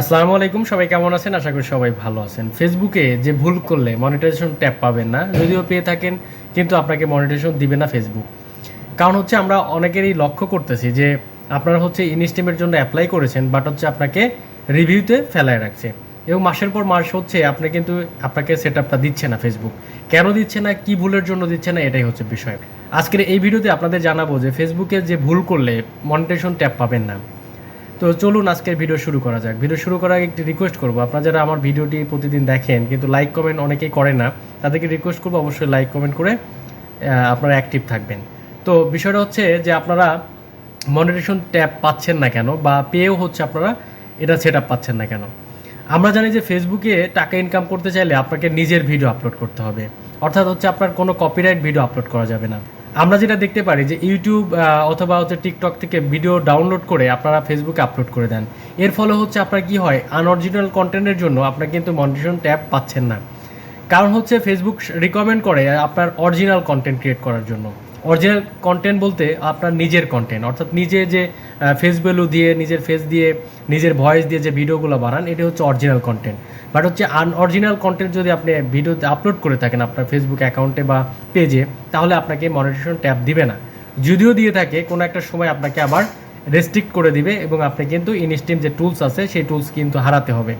আসসালামু আলাইকুম, সবাই কেমন আছেন? আশা করি সবাই ভালো আছেন। ফেসবুকে যে ভুল করলে মনিটাইজেশন ট্যাব পাবেন না, যদিও পেয়ে থাকেন, কিন্তু আপনাকে মনিটাইজেশন দিবে না ফেসবুক কারণ হচ্ছে আমরা অনেকেরই লক্ষ্য করতেছি যে আপনারা হচ্ছে ইনস্টিমের জন্য অ্যাপ্লাই করেছেন বাট হচ্ছে আপনাকে রিভিউতে ফেলায় রাখছে। এবং মাসের পর মাস হচ্ছে আপনি কিন্তু আপনাকে সেট আপটা দিচ্ছে না ফেসবুক কেন দিচ্ছে না, কি ভুলের জন্য দিচ্ছে না, এটাই হচ্ছে বিষয়। আজকের এই ভিডিওতে আপনাদের জানাব যে ফেসবুকে যে ভুল করলে মনিটাইজেশন ট্যাব পাবেন না। তো চলুন আজকের ভিডিও শুরু করা যাক। ভিডিও শুরু করার আগে একটি রিকোয়েস্ট করব। আপনারা যারা আমার ভিডিওটি প্রতিদিন দেখেন, কিন্তু লাইক কমেন্ট অনেকেই করে না, তাদেরকে রিকোয়েস্ট করব অবশ্যই লাইক কমেন্ট করে আপনারা অ্যাক্টিভ থাকবেন। তো বিষয়টা হচ্ছে যে আপনারা মনিটেশন ট্যাব পাচ্ছেন না কেন বা পেয়েও হচ্ছে আপনারা এটা সেট পাচ্ছেন না কেন? আমরা জানি যে ফেসবুকে টাকা ইনকাম করতে চাইলে আপনাকে নিজের ভিডিও আপলোড করতে হবে। অর্থাৎ হচ্ছে আপনার কোনো কপিরাইট ভিডিও আপলোড করা যাবে না। আমরা যেটা দেখতে পারি যে ইউটিউব অথবা হচ্ছে টিকটক থেকে ভিডিও ডাউনলোড করে আপনারা ফেসবুকে আপলোড করে দেন। এর ফলে হচ্ছে আপনার কি হয় আনঅরিজিনাল কন্টেন্টের জন্য আপনার কিন্তু মনিটেশন ট্যাব পাচ্ছেন না। কারণ হচ্ছে ফেসবুক রিকমেন্ড করে আপনার অরিজিনাল কন্টেন্ট ক্রিয়েট করার জন্য। অরিজিনাল কন্টেন্ট বলতে আপনার নিজের কন্টেন্ট অর্থাৎ নিজে যে ফেস ভ্যালু দিয়ে, নিজের ফেস দিয়ে, নিজের ভয়েস দিয়ে যে ভিডিওগুলো বানান এটা হচ্ছে অরিজিনাল কন্টেন্ট বাট হচ্ছে আনঅরিজিনাল কন্টেন্ট যদি আপনি ভিডিওতে আপলোড করে থাকেন আপনার ফেসবুক অ্যাকাউন্টে বা পেজে তাহলে আপনাকে মনিটেশন ট্যাব দিবে না। যদিও দিয়ে থাকে, কোনো একটা সময় আপনাকে আবার রেস্ট্রিক্ট করে দিবে এবং আপনি কিন্তু ইনস্টিম যে টুলস আছে, সেই টুলস কিন্তু হারাতে হবে।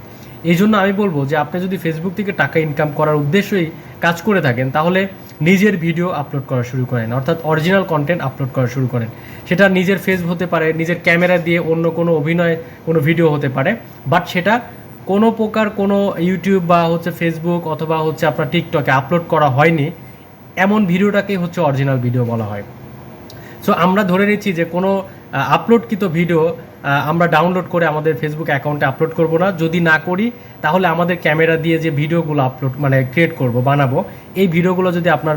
এই জন্য আমি বলব যে আপনি যদি ফেসবুক থেকে টাকা ইনকাম করার উদ্দেশ্যই কাজ করে থাকেন, তাহলে নিজের ভিডিও আপলোড করা শুরু করেন। অর্থাৎ অরিজিনাল কন্টেন্ট আপলোড করা শুরু করেন। সেটা নিজের ফেস হতে পারে, নিজের ক্যামেরা দিয়ে অন্য কোনো অভিনয়, কোনো ভিডিও হতে পারে। বাট সেটা কোনো প্রকার কোনো ইউটিউব বা হচ্ছে ফেসবুক অথবা হচ্ছে আপনার টিকটকে আপলোড করা হয়নি, এমন ভিডিওটাকেই হচ্ছে অরিজিনাল ভিডিও বলা হয়। সো আমরা ধরে নিচ্ছি যে কোনো আপলোডকৃত ভিডিও আমরা ডাউনলোড করে আমাদের ফেসবুক অ্যাকাউন্টে আপলোড করব না। যদি না করি, তাহলে আমাদের ক্যামেরা দিয়ে যে ভিডিওগুলো আপলোড মানে ক্রিয়েট করব, বানাবো, এই ভিডিওগুলো যদি আপনার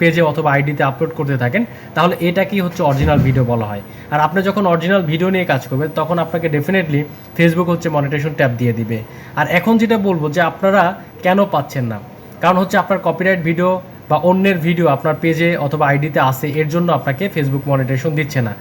পেজে অথবা আইডিতে আপলোড করতে থাকেন, তাহলে এটাকেই হচ্ছে অরিজিনাল ভিডিও বলা হয়। আর আপনি যখন অরিজিনাল ভিডিও নিয়ে কাজ করবেন, তখন আপনাকে ডেফিনেটলি ফেসবুক হচ্ছে মনিটেশন ট্যাব দিয়ে দিবে। আর এখন যেটা বলব যে আপনারা কেন পাচ্ছেন না? কারণ হচ্ছে আপনার কপিরাইট ভিডিও বা অন্যের ভিডিও আপনার পেজে অথবা আইডিতে আসে এর জন্য আপনাকে ফেসবুক মনিটেশন দিচ্ছে না।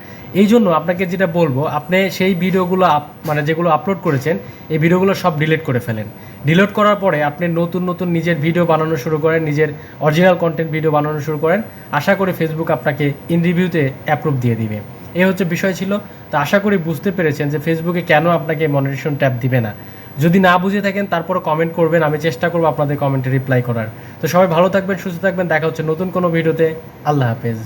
এই জন্য আপনাকে যেটা বলব, আপনি সেই ভিডিওগুলো মানে যেগুলো আপলোড করেছেন, এই ভিডিওগুলো সব ডিলিট করে ফেলেন। ডিলিট করার পরে আপনি নতুন নতুন নিজের ভিডিও বানানো শুরু করেন, নিজের অরিজিনাল কন্টেন্ট ভিডিও বানানো শুরু করেন, আশা করি ফেসবুক আপনাকে ইন রিভিউতে অ্যাপ্রুভ দিয়ে দিবে। এই হচ্ছে বিষয় ছিল। তো আশা করি বুঝতে পেরেছেন যে ফেসবুকে কেন আপনাকে মনিটেশন ট্যাব দিবে না। যদি না বুঝে থাকেন তারপর কমেন্ট করবেন, আমি চেষ্টা করব আপনাদের কমেন্টে রিপ্লাই করার। তো সবাই ভালো থাকবেন, সুস্থ থাকবেন, দেখা হচ্ছে নতুন কোনো ভিডিওতে। আল্লাহ হাফেজ।